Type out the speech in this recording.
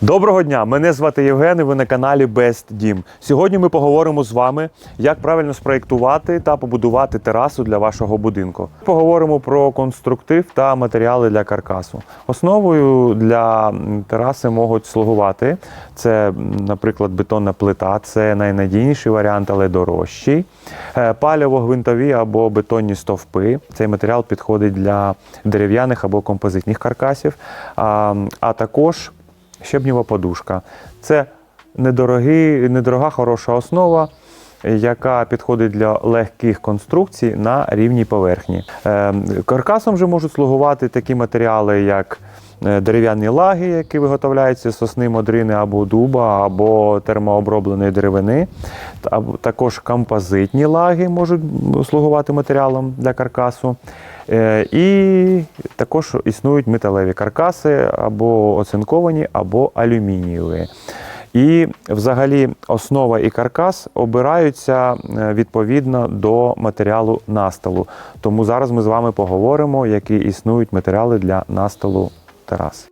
Доброго дня! Мене звати Євген і ви на каналі Best Дім. Сьогодні ми поговоримо з вами, як правильно спроєктувати та побудувати терасу для вашого будинку. Поговоримо про конструктив та матеріали для каркасу. Основою для тераси можуть слугувати це, наприклад, бетонна плита, це найнадійніший варіант, але дорожчий. Е, Палево-гвинтові або бетонні стовпи. Цей матеріал підходить для дерев'яних або композитних каркасів, а також щебнєва подушка. Це недорогий, недорога хороша основа, яка підходить для легких конструкцій на рівній поверхні. Е, Каркасом же можуть слугувати такі матеріали, як дерев'яні лаги, які виготовляються з сосни модрини або дуба, або термообробленої деревини. Також композитні лаги можуть слугувати матеріалом для каркасу. Е, І також існують металеві каркаси або оцинковані, або алюмінієві. І взагалі основа і каркас обираються е, відповідно до матеріалу настилу. Тому зараз ми з вами поговоримо, які існують матеріали для настилу терас.